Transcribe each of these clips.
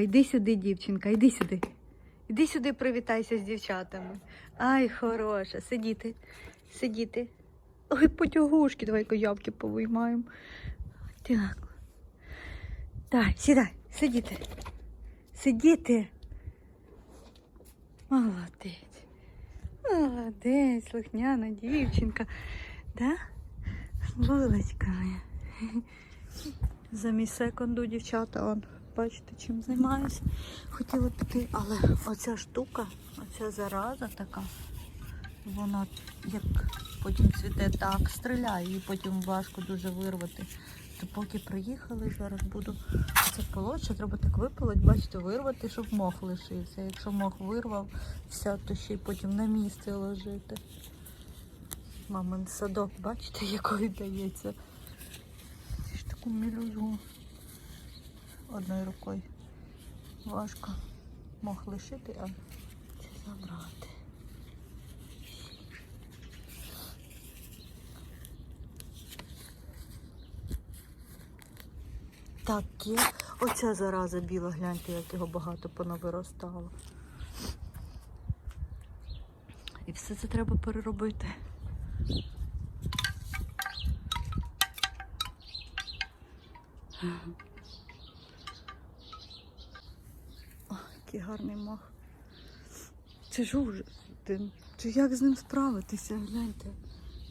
Йди сюди, дівчинка, йди сюди. Іди сюди, привітайся з дівчатами. Ай, хороша, сидіти, сидіти. Ой, потягушки, давай-ка ябки повиймаємо. Так. Так, сідай, сидіти. Сидіти. Молодець. Молодець, слухняна дівчинка. Да? Булочка моя. Замість секунду дівчата, он, бачите, чим займаюся. Хотіла піти, але оця штука, оця зараза така, вона як потім цвіте так, стріляє, її потім важко дуже вирвати. То поки приїхали, зараз буду це полотше, треба так випилити, бачите, вирвати, щоб мох лишився. Якщо мох вирвав, все, то ще й потім на місце ложити. Мамин садок, бачите, який дається. Таку мілюзу одною рукою. Важко мох лишити, а це забрати. Таке. Оця зараза біла, гляньте, як його багато понавиростало. І все це треба переробити. О, який гарний мах. Це ж ужас. Чи як з ним справитися? Гляньте.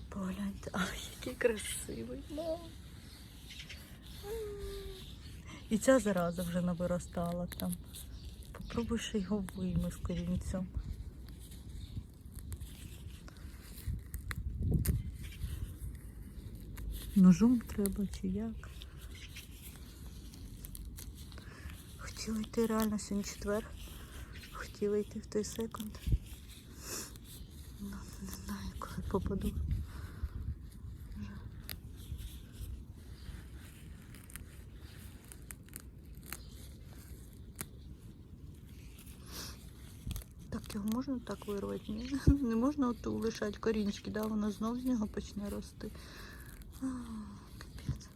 Погляньте, але який красивий мах. І ця зараза вже навиростала там. Попробуй ще його вийми з корінцем. Ножом треба чи як? Хотіла йти реально сьогодні четвер. Хотіла йти в той секунд. Ну, не знаю, коли попаду. Так його можна так вирвати? Ні? Не можна от лишати корінчики, да? воно знов з нього почне рости. А, капець.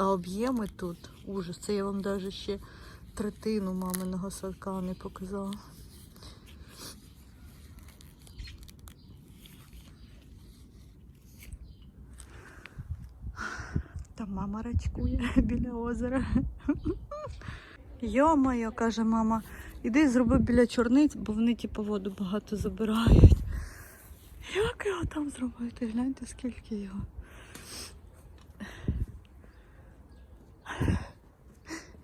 А об'єми тут ужас. Це я вам навіть ще третину маминого садка не показала. Там мама рачкує біля озера. Йо-моє, каже мама, іди зроби біля чорниць, бо вони типу воду багато забирають. Як його там зробити? Гляньте, скільки його.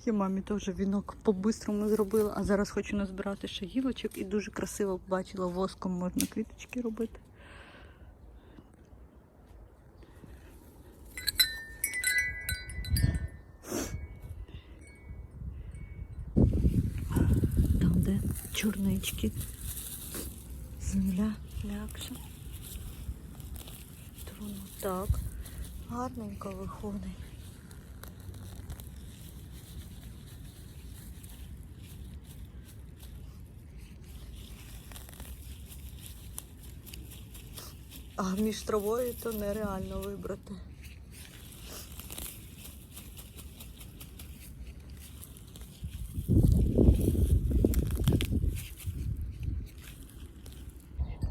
Я мамі теж вінок по-бистрому зробила, а зараз хочу назбирати ще гілочок і дуже красиво бачила, воском можна квіточки робити. Там, де чорнички, земля м'якша. То воно так гарненько виходить. А між травою то нереально вибрати.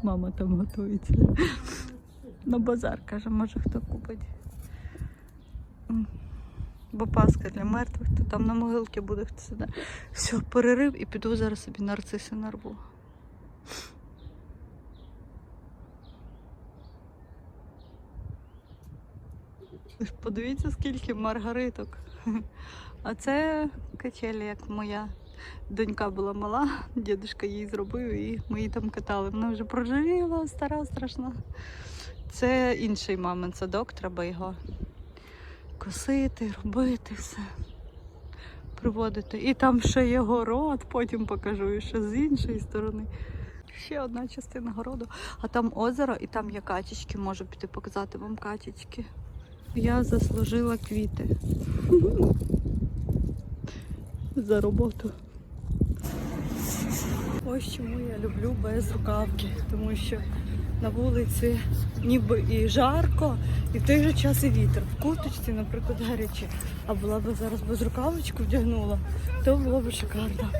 Мама там готується. На базар, каже, може хто купить. Бо Пасха для мертвих, то там на могилки буде хто сидіти. Все, перерив і піду зараз собі нарциси нарву. Ви ж Подивіться, скільки маргариток. А це качелі, як моя донька була мала, дідусь їй зробив і ми її там катали. Вона вже проживіла, стара, страшна. Це інший мамин садок, треба його косити, робити все. Приводити. І там ще є город, потім покажу і ще з іншої сторони. Ще одна частина городу, а там озеро і там є качечки, можу піти показати вам качечки. Я заслужила квіти. За роботу. Ось чому я люблю без рукавки, тому що на вулиці ніби і жарко, і в той же час і вітер. В курточці, наприклад, гаряче. А була б зараз без рукавичку вдягнула, то було б шикарно.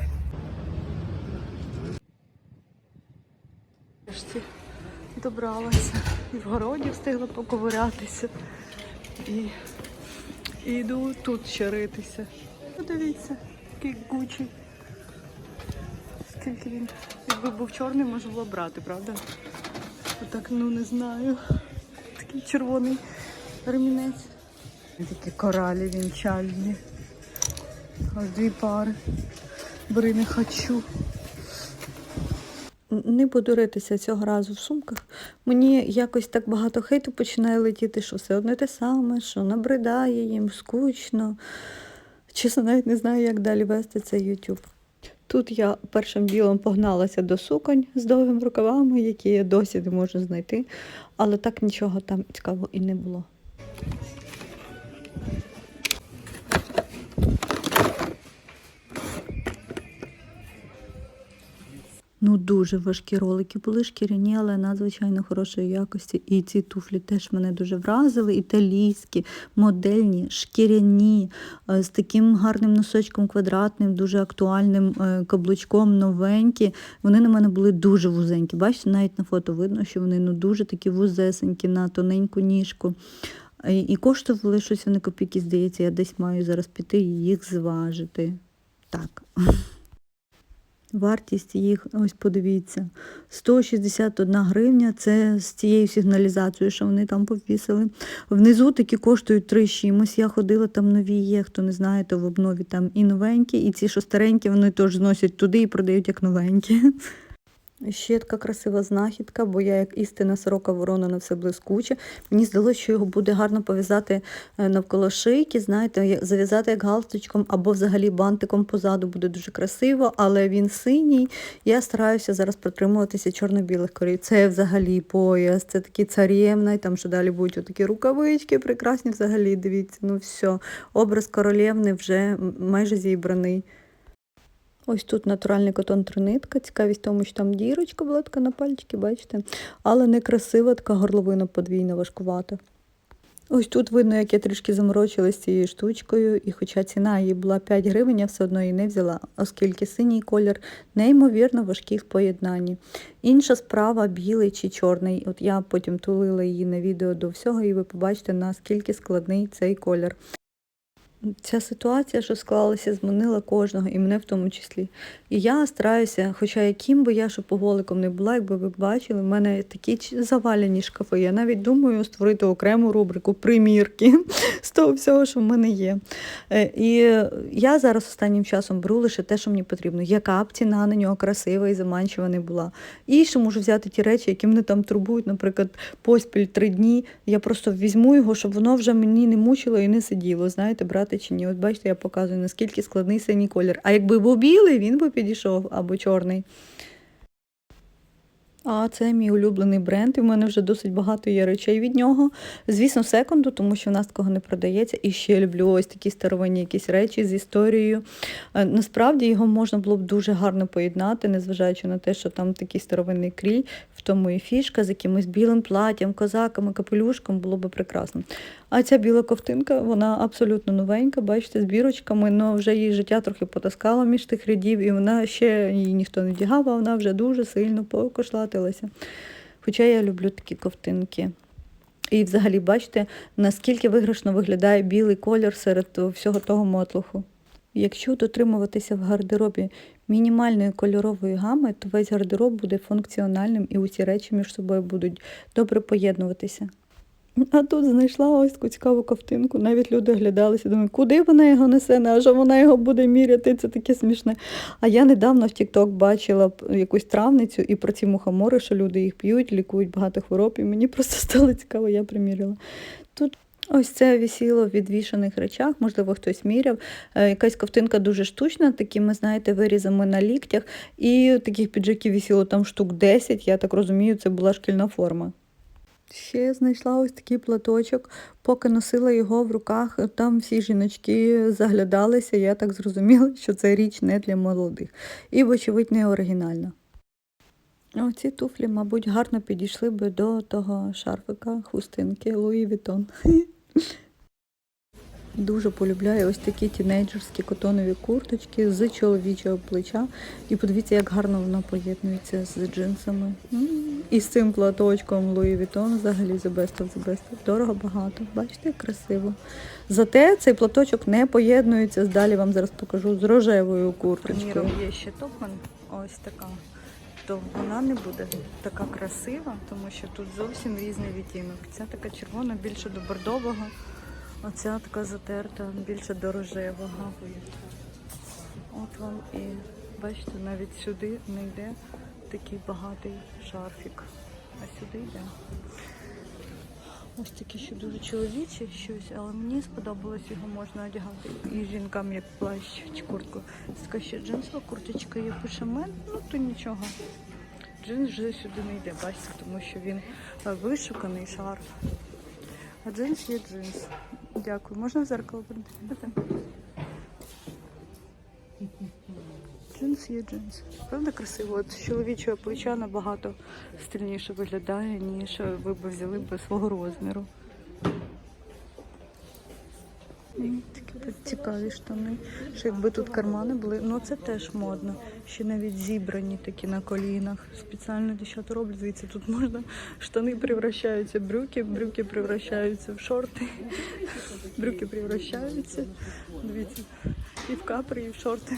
Добралася. І в городі встигла поковирятися. І, і йду тут ще ритися. Подивіться, який гучий. Скільки він. Якби був чорний, можна було брати, правда? Отак, ну не знаю. Такий червоний ремінець. Такі коралі вінчальні. Ось дві пари. Бери не хочу. Не буду ритися цього разу в сумках. Мені якось так багато хейту починає летіти, що все одне те саме, що набридає їм, скучно. Чесно, навіть не знаю, як далі вести цей YouTube. Тут я першим ділом погналася до суконь з довгими рукавами, які я досі не можу знайти, але так нічого там цікавого і не було. Ну, дуже важкі ролики були шкіряні, але надзвичайно хорошої якості. І ці туфлі теж мене дуже вразили. Італійські, модельні, шкіряні, е, з таким гарним носочком квадратним, дуже актуальним е, каблучком, новенькі. Вони на мене були дуже вузенькі. Бачите, навіть на фото видно, що вони ну, дуже такі вузесенькі на тоненьку ніжку. І, коштували щось вони копійки, здається, я десь маю зараз піти і їх зважити. Так. Вартість їх, ось подивіться, 161 гривня. Це з цією сигналізацією, що вони там повісили. Внизу такі коштують 3 з чимось. Я ходила, там нові є, хто не знає, то в обнові там і новенькі, і ці, що старенькі, вони теж зносять туди і продають як новенькі. Ще така красива знахідка, бо я як істина сорока ворона на все блискуче. Мені здалося, що його буде гарно пов'язати е, навколо шийки, знаєте, зав'язати як галстучком або взагалі бантиком позаду буде дуже красиво, але він синій. Я стараюся зараз притримуватися чорно-білих корів. Це взагалі пояс, це такий царєвний, там що далі будуть отакі рукавички, прекрасні взагалі. Дивіться, ну все. Образ королівни вже майже зібраний. Ось тут натуральний котон тринитка. Цікавість в тому, що там дірочка була така на пальчики, бачите? Але не красива, така горловина подвійна, важкувата. Ось тут видно, як я трішки заморочилась цією штучкою, і хоча ціна її була 5 гривень, я все одно її не взяла, оскільки синій колір неймовірно важкий в поєднанні. Інша справа білий чи чорний. От я потім тулила її на відео до всього, і ви побачите, наскільки складний цей колір. Ця ситуація, що склалася, змінила кожного, і мене в тому числі. І я стараюся, хоча яким би я шопоголиком не була, якби ви бачили, в мене такі завалені шкафи. Я навіть думаю створити окрему рубрику примірки з того всього, що в мене є. Е, І я зараз останнім часом беру лише те, що мені потрібно. Яка б ціна на нього красива і заманчива не була. І ще можу взяти ті речі, які мене там турбують, наприклад, поспіль три дні. Я просто візьму його, щоб воно вже мені не мучило і не сиділо. Знаєте, брати ні. От бачите, я показую, наскільки складний синій колір. А якби був білий, він би підійшов або чорний. А це мій улюблений бренд, і в мене вже досить багато є речей від нього. Звісно, секунду, тому що в нас такого не продається. І ще люблю ось такі старовинні якісь речі з історією. Е, Насправді його можна було б дуже гарно поєднати, незважаючи на те, що там такий старовинний крій, в тому і фішка з якимось білим платтям, козаками, капелюшком було б прекрасно. А ця біла ковтинка, вона абсолютно новенька, бачите, з бірочками, але вже її життя трохи потаскало між тих рядів, і вона ще її ніхто не вдягав, а вона вже дуже сильно покошлатилася. Хоча я люблю такі ковтинки. І взагалі бачите, наскільки виграшно виглядає білий колір серед всього того мотлуху. Якщо дотримуватися в гардеробі мінімальної кольорової гами, то весь гардероб буде функціональним і усі речі між собою будуть добре поєднуватися. А тут знайшла ось таку цікаву ковтинку. Навіть люди глядалися, думають, куди вона його несе, а що вона його буде міряти, це таке смішне. А я недавно в TikTok бачила якусь травницю і про ці мухомори, що люди їх п'ють, лікують багато хвороб, і мені просто стало цікаво, я приміряла. Тут Ось це висіло в відвішаних речах, можливо, хтось міряв. Е, Якась ковтинка дуже штучна, такими, знаєте, вирізами на ліктях. І таких піджаків висіло там штук 10, я так розумію, це була шкільна форма. Ще знайшла ось такий платочок, поки носила його в руках, там всі жіночки заглядалися, я так зрозуміла, що це річ не для молодих. І, вочевидь, не оригінальна. Оці туфлі, мабуть, гарно підійшли би до того шарфика, хустинки Луї Вітон. Дуже полюбляю ось такі тінейджерські котонові курточки з чоловічого плеча. І подивіться, як гарно воно поєднується з джинсами. І з цим платочком Луї Вітон взагалі the best of the best. Дорого багато. Бачите, як красиво. Зате цей платочок не поєднується, далі вам зараз покажу, з рожевою курточкою. Є ще топмен, ось така. То вона не буде така красива, тому що тут зовсім різний відтінок. Ця така червона більше до бордового, а ця така затерта більше до рожевого. От вам і бачите, навіть сюди не йде такий багатий шарфік. А сюди йде. Ось такі ще дуже чоловічі щось, але мені сподобалось, його можна одягати і жінкам як плащ чи куртку. Така ще джинсова курточка є пишамен, ну то нічого. Джинс вже сюди не йде, бачите, тому що він е, вишуканий шарф. А джинс є джинс. Дякую. Можна в зеркало подивитися? Джинс є джинс. Правда красиво? От з чоловічого плеча набагато стильніше виглядає, ніж ви б взяли б свого розміру. М, Такі от цікаві штани. Що якби тут кармани були, ну це теж модно. Ще навіть зібрані такі на колінах. Спеціально дівчата роблять. Дивіться, тут можна штани превращаються в брюки, брюки превращаються в шорти, брюки превращаються. Дивіться, і в капри, і в шорти.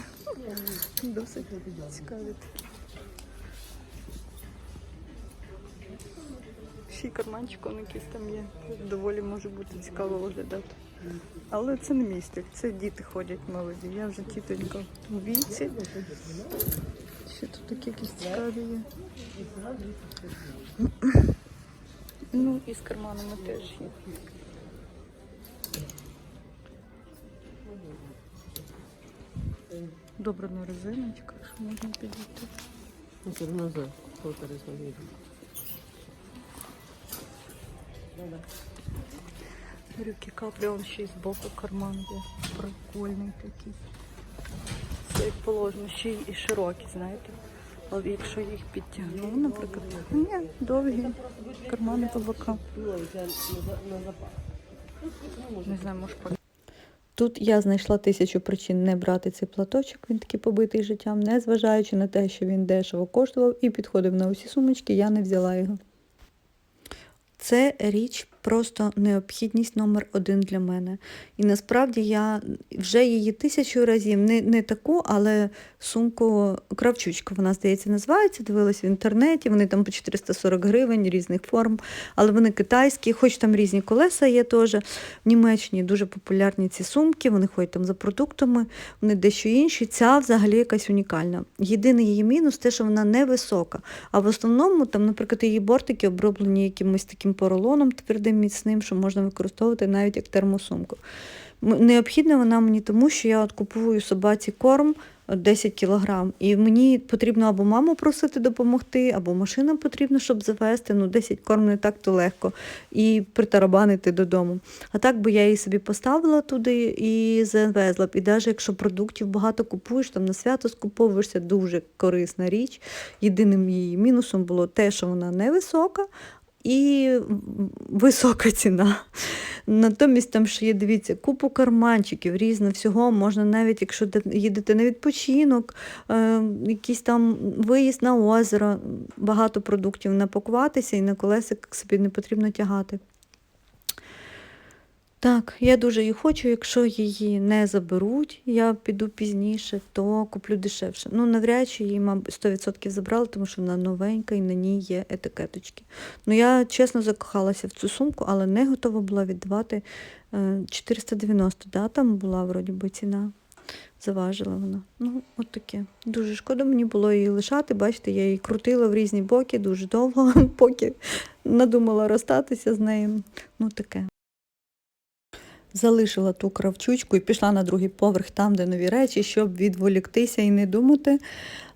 Досить цікаві. Ще й карманчик он якийсь там є. Доволі може бути цікаво виглядати. Але це не мій це діти ходять молоді. Я вже тітонька у віці. Ще тут такі якісь цікаві є. Ну і з карманами теж є. Добра на резиночках, що можна підійти. Ну, все равно за смотреть. Каплі, он ще й з боку карман є. Прикольний такий. Це як положено, ще й широкі, знаєте. Але якщо їх підтягну, наприклад, ні, довгі кармани по бокам. Не знаю, може по Тут я знайшла тисячу причин не брати цей платочок, він такий побитий життям, незважаючи на те, що він дешево коштував і підходив на усі сумочки, я не взяла його. Це річ просто необхідність номер один для мене. І насправді я вже її тисячу разів, не, не таку, але сумку кравчучка, вона, здається, називається. Дивилась в інтернеті, вони там по 440 гривень різних форм, але вони китайські, хоч там різні колеса є теж. В Німеччині дуже популярні ці сумки, вони ходять там за продуктами, вони дещо інші. Ця взагалі якась унікальна. Єдиний її мінус те, що вона невисока. А в основному, там, наприклад, її бортики оброблені якимось таким поролоном твердим міцним, що можна використовувати навіть як термосумку. Необхідна вона мені тому, що я от купую собаці корм е, 10 кілограм, і мені потрібно або маму просити допомогти, або машина потрібна, щоб завести. Ну, 10 корм не так то легко і притарабанити додому. А так би я її собі поставила туди і завезла б. І навіть якщо продуктів багато купуєш, там на свято скуповуєшся, дуже корисна річ. Єдиним її мінусом було те, що вона невисока. І висока ціна. Натомість там ще є, дивіться, купу карманчиків, різно всього. Можна навіть, якщо де- їдете на відпочинок, е, якийсь там виїзд на озеро, багато продуктів напакуватися і на колесик собі не потрібно тягати. Так, я дуже її хочу. Якщо її не заберуть, я піду пізніше, то куплю дешевше. Ну, навряд чи її, мабуть, 100% забрали, тому що вона новенька і на ній є етикеточки. Ну, я чесно закохалася в цю сумку, але не готова була віддавати е, 490, да, там була вроді би ціна. Заважила вона. Ну, от таке. Дуже шкода мені було її лишати. Бачите, я її крутила в різні боки дуже довго, поки надумала розстатися з нею. Ну, таке. Залишила ту кравчучку і пішла на другий поверх, там, де нові речі, щоб відволіктися і не думати.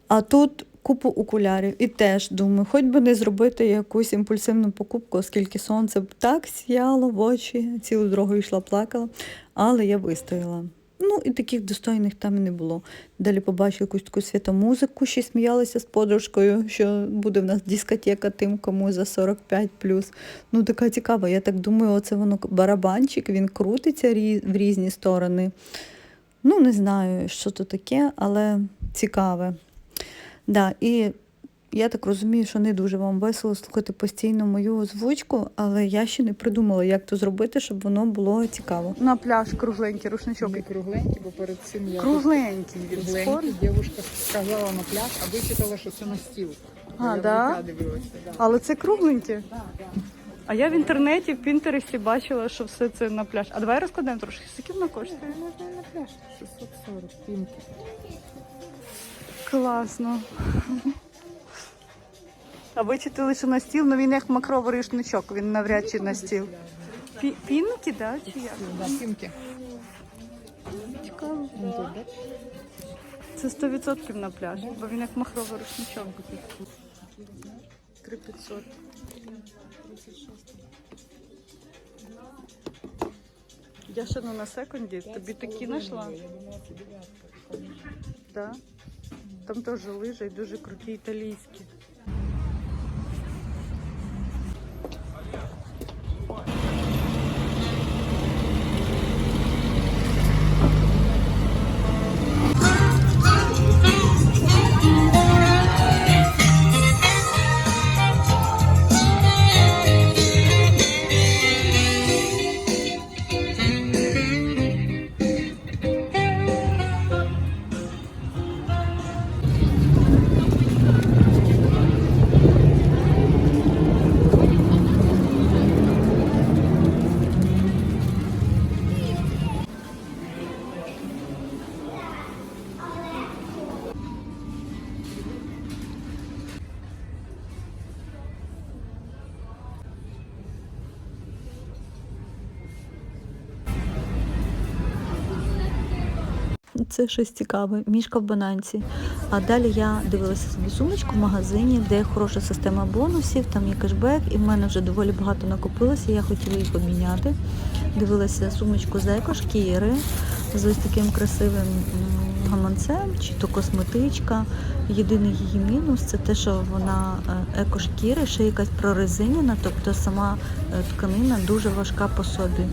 А тут купу окулярів. І теж думаю, хоч би не зробити якусь імпульсивну покупку, оскільки сонце так сіяло в очі, цілу дорогу йшла, плакала, але я вистояла. Ну і таких достойних там і не було. Далі побачила якусь таку святомузику, ще й сміялася з подружкою, що буде в нас дискотека тим, кому за 45 Ну, така цікава. Я так думаю, оце воно барабанчик, він крутиться в різні сторони. Ну, не знаю, що то таке, але цікаве. Да, і я так розумію, що не дуже вам весело слухати постійно мою озвучку, але я ще не придумала, як то зробити, щоб воно було цікаво. На пляж кругленький рушничок. Не кругленький, бо перед цим я Кругленький кругленький. Дівчинка сказала на пляж, а вичитала, що це на стіл. А, да? дивилася. Да. Але це кругленьке. А я в інтернеті, в Пінтересті бачила, що все це на пляж. А давай розкладемо трошки. Скільки воно коштує? Це можна на пляж. 640 пінки. Класно. А вичитали, що на стіл, ну він як макровий рушничок, він навряд чи на стіл. Пі- Пінки, да? Чи як? Пінки. Цікаво. Це 100% на пляж, бо він як махровий рушничок. 3500. Я ще ну на секунді, тобі такі знайшла? Да? Там теж лижі і дуже круті італійські. Це щось цікаве. Мішка в бананці. А далі я дивилася собі сумочку в магазині, де хороша система бонусів, там є кешбек, і в мене вже доволі багато накопилося. Я хотіла її поміняти. Дивилася сумочку з екошкіри з ось таким красивим гаманцем, чи то косметичка. Єдиний її мінус це те, що вона е, екошкіри, ще якась прорезинена, тобто сама е, тканина дуже важка по собі.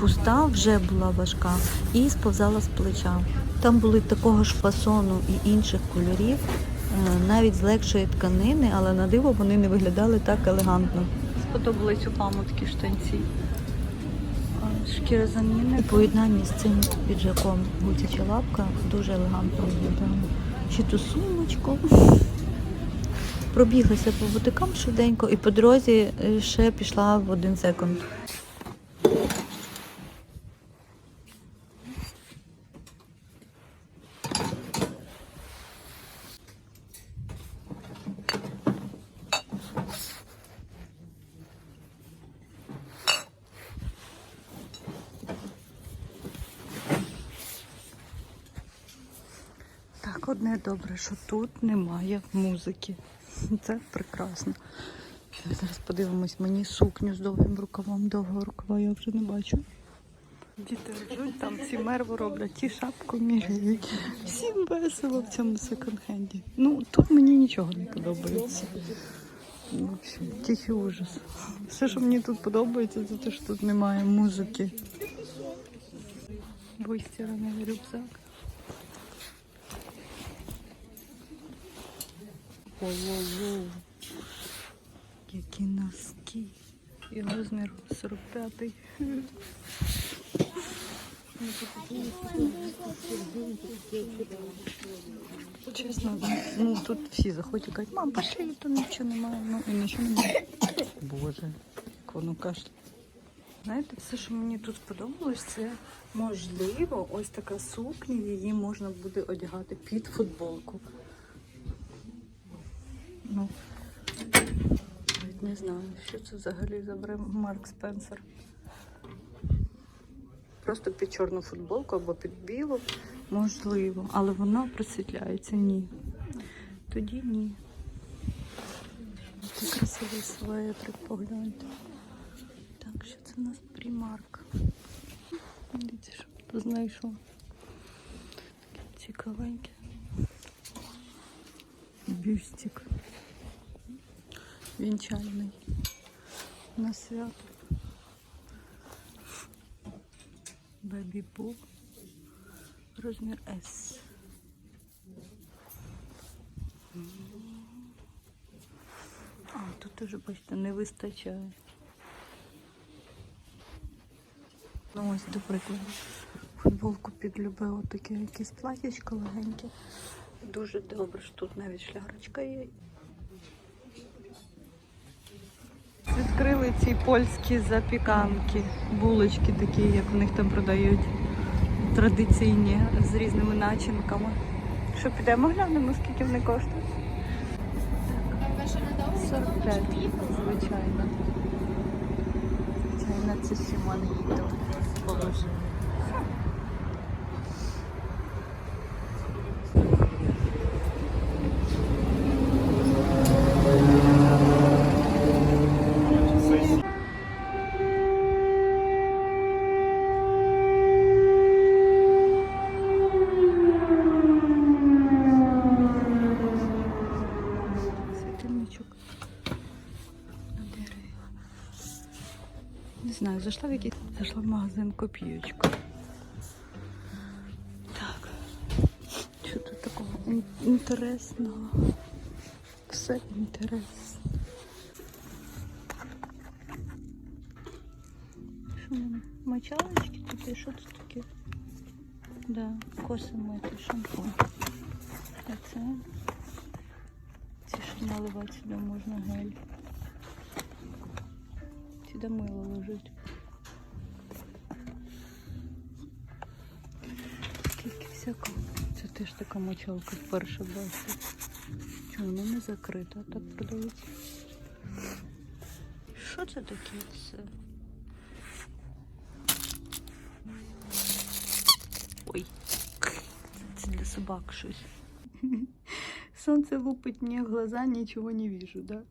Пуста вже була важка і сповзала з плеча. Там були такого ж фасону і інших кольорів, е, навіть з легшої тканини, але на диво вони не виглядали так елегантно. Сподобались у маму такі штанці. Шкіра заміни. У поєднанні з цим піджаком гутяча лапка дуже елегантно виглядає. Ще ту сумочку. Пробіглася по бутикам швиденько і по дорозі е, ще пішла в один секунд. Так, одне добре, що тут немає музики. Це прекрасно. Зараз подивимось мені сукню з довгим рукавом. Довгого рукава я вже не бачу. Діти ржуть, там ці мерву роблять, ті шапку міряють. Всім весело в цьому секонд-хенді. Ну, тут мені нічого не подобається. В общем, тихий ужас. Все, що мені тут подобається, це те, що тут немає музики. Вистіраний рюкзак. Воу-воу-воу. Які носки. І розмір 45-й. Чесно, ну тут всі заходять і кажуть, мам, пошли, тут нічого немає. Ну і нічого немає. Боже, як воно каже. Знаєте, все, що мені тут сподобалось, це можливо, ось така сукня, її можна буде одягати під футболку. Ну, навіть не знаю, що це взагалі за бренд Марк Спенсер. Просто під чорну футболку або під білу, можливо, але вона просвітляється. Ні. Тоді ні. Який красивий светрик, погляньте. Так, що це у нас примарк. Дивіться, що тут знайшов. Цікавеньке. Бюстик. Вінчальний. На свято. Бебі Бу. Розмір S. А, тут теж, бачите, не вистачає. Ну ось, до прикладу, футболку підлюбила таке якесь платячко легеньке. Дуже добре, що тут навіть шлярочка є. Ці польські запіканки, булочки такі, як у них там продають, традиційні з різними начинками. Що підемо глянемо, скільки вони коштують? 45, звичайно. Звичайно, це Сімон їде положив. магазин копійочку. Так. Що тут такого ін- інтересного? Все інтересно. Що в мене? Мочалочки тут і що тут таке? Да, коси мити, шампунь. А це ці що наливати сюди можна гель. Сюди мило лежить. Скільки. Це теж така мочалка вперше бачу. Чому вона не закрита, так продається? Що це таке все? Ой. Це для собак щось. Солнце лупить мне в глаза, нічого не вижу, да?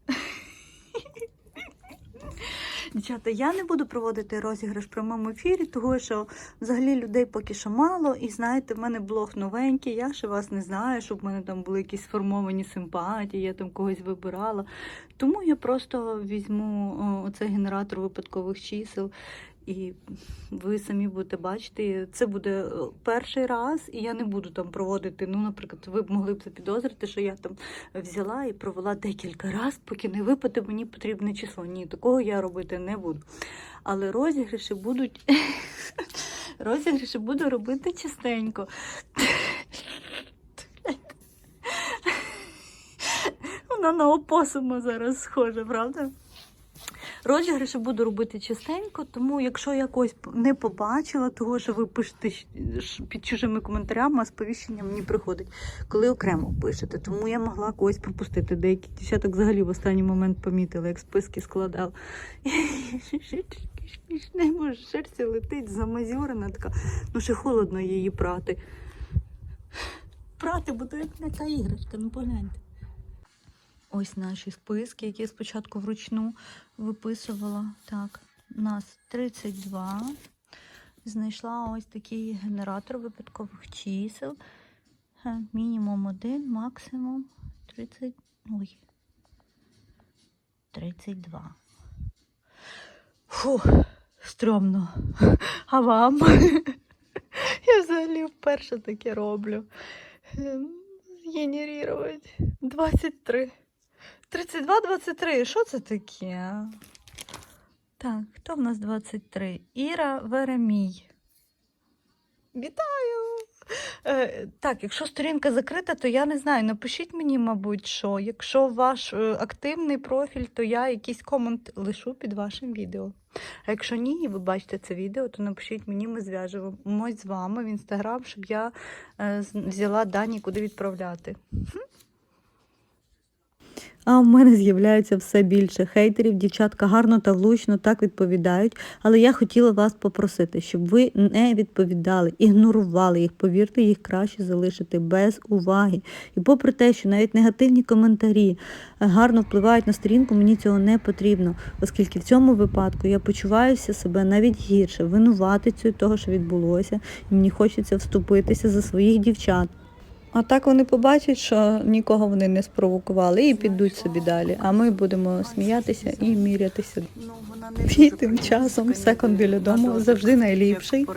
Дівчата, я не буду проводити розіграш в прямому ефірі, тому що взагалі людей поки що мало. І знаєте, в мене блог новенький, я ще вас не знаю, щоб в мене там були якісь сформовані симпатії, я там когось вибирала. Тому я просто візьму оцей генератор випадкових чисел. І ви самі будете бачити, це буде е, перший раз, і я не буду там проводити. Ну, наприклад, ви б могли б запідозрити, що я там взяла і провела декілька разів, поки не випаде мені потрібне число. Ні, такого я робити не буду. Але розіграші будуть. Розіграші буду робити частенько. Вона на опосума зараз схожа, правда? Розіграші буду робити частенько, тому якщо якось не побачила, того що ви пишете під чужими коментарями, а сповіщення мені приходить, коли окремо пишете. Тому я могла когось пропустити. Деякі дівчаток взагалі в останній момент помітили, як списки складав. Не може, шерсті летить, замазюрена така. Ну ще холодно її прати. Прати, бо то як не та іграшка, ну погляньте. Ось наші списки, які я спочатку вручну виписувала. Так, у нас 32. Знайшла ось такий генератор випадкових чисел. Е, Мінімум один, максимум 30. Ой. 32. Фу, стрьомно. А вам? Я взагалі вперше таке роблю. Ем, Згенерувати. 23. 32-23. Що це таке? Так, хто в нас 23? Іра Веремій. Вітаю! Е, так, якщо сторінка закрита, то я не знаю. Напишіть мені, мабуть, що. Якщо ваш е, активний профіль, то я якийсь комент лишу під вашим відео. А якщо ні, і ви бачите це відео, то напишіть мені, ми зв'яжемось з вами в інстаграм, щоб я е, взяла дані, куди відправляти. А у мене з'являється все більше хейтерів. Дівчатка гарно та влучно так відповідають. Але я хотіла вас попросити, щоб ви не відповідали, ігнорували їх. Повірте, їх краще залишити без уваги. І попри те, що навіть негативні коментарі е, гарно впливають на сторінку, мені цього не потрібно, оскільки в цьому випадку я почуваюся себе навіть гірше, винуватицею того, що відбулося, і мені хочеться вступитися за своїх дівчат. А так вони побачать, що нікого вони не спровокували і підуть собі далі. А ми будемо сміятися і мірятися. І тим часом секонд біля дому завжди найліпший.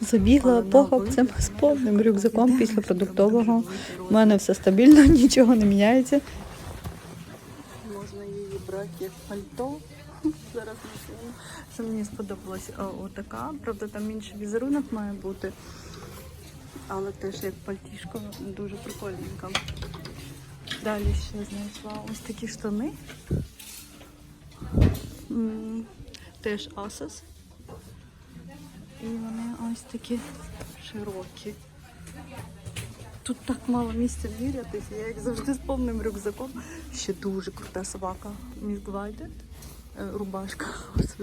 Забігла похопцем з повним рюкзаком після продуктового. У мене все стабільно, нічого не міняється. Можна її брати як пальто. Зараз не. Що мені сподобалось отака. Правда, там інший візерунок має бути. Але теж як пальтішко дуже прикольненько. Далі ще знайшла ось такі штани. Теж Asos. І вони ось такі широкі. Тут так мало місця мірятись, я як завжди з повним рюкзаком. Ще дуже крута собака. Міс Глайдер. Е, Рубашка.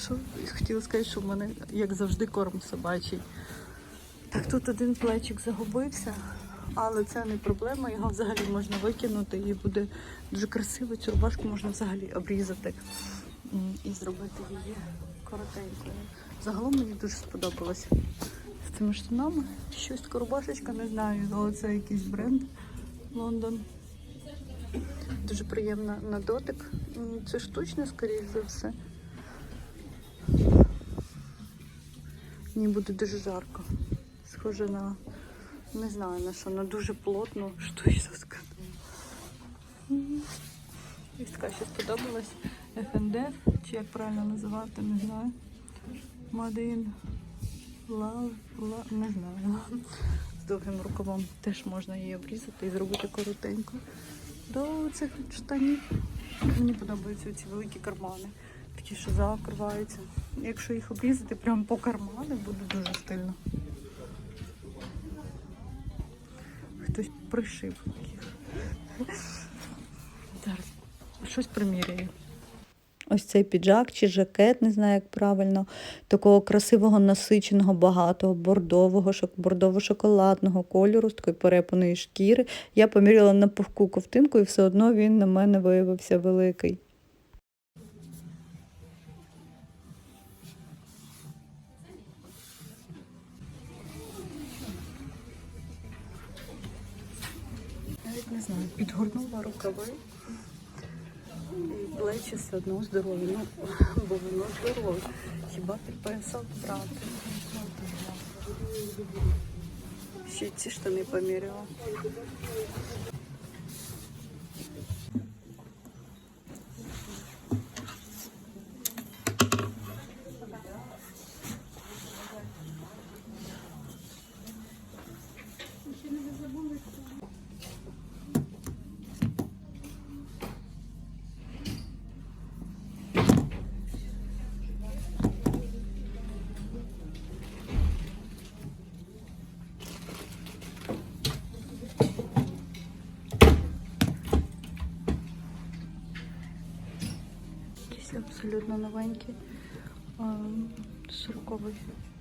Що? Хотіла сказати, що в мене, як завжди, корм собачий. Так, тут один плечик загубився, але це не проблема, його взагалі можна викинути і буде дуже красиво. Цю рубашку можна взагалі обрізати і зробити її коротенькою. Загалом мені дуже сподобалось з цими штанами. Щось така рубашечка, не знаю, але це якийсь бренд Лондон. Дуже приємна на дотик. Це штучне, скоріш за все. Мені буде дуже жарко. Схоже на не знаю на що, на дуже плотну штучну тканину. М. Ось така ще сподобалась. FNDF, чи як правильно називати, не знаю. Made Love, Love, не знаю. З довгим рукавом теж можна її обрізати і зробити коротенько. До цих штанів мені подобаються ці великі кармани, такі, що закриваються. Якщо їх обрізати прямо по кармани, буде дуже стильно. Хтось пришив щось приміряю. Ось цей піджак чи жакет, не знаю, як правильно, такого красивого насиченого, багатого, бордового, шок- бордово-шоколадного кольору, з такої перепаної шкіри. Я поміряла на пухку ковтинку, і все одно він на мене виявився великий. Рукави. І плечі все одно здорові. Ну, бо воно здорове. Хіба ти поясок брати? Ще ці штани поміряла. Якийсь абсолютно новенький. Сороковий. Ширковий. Next.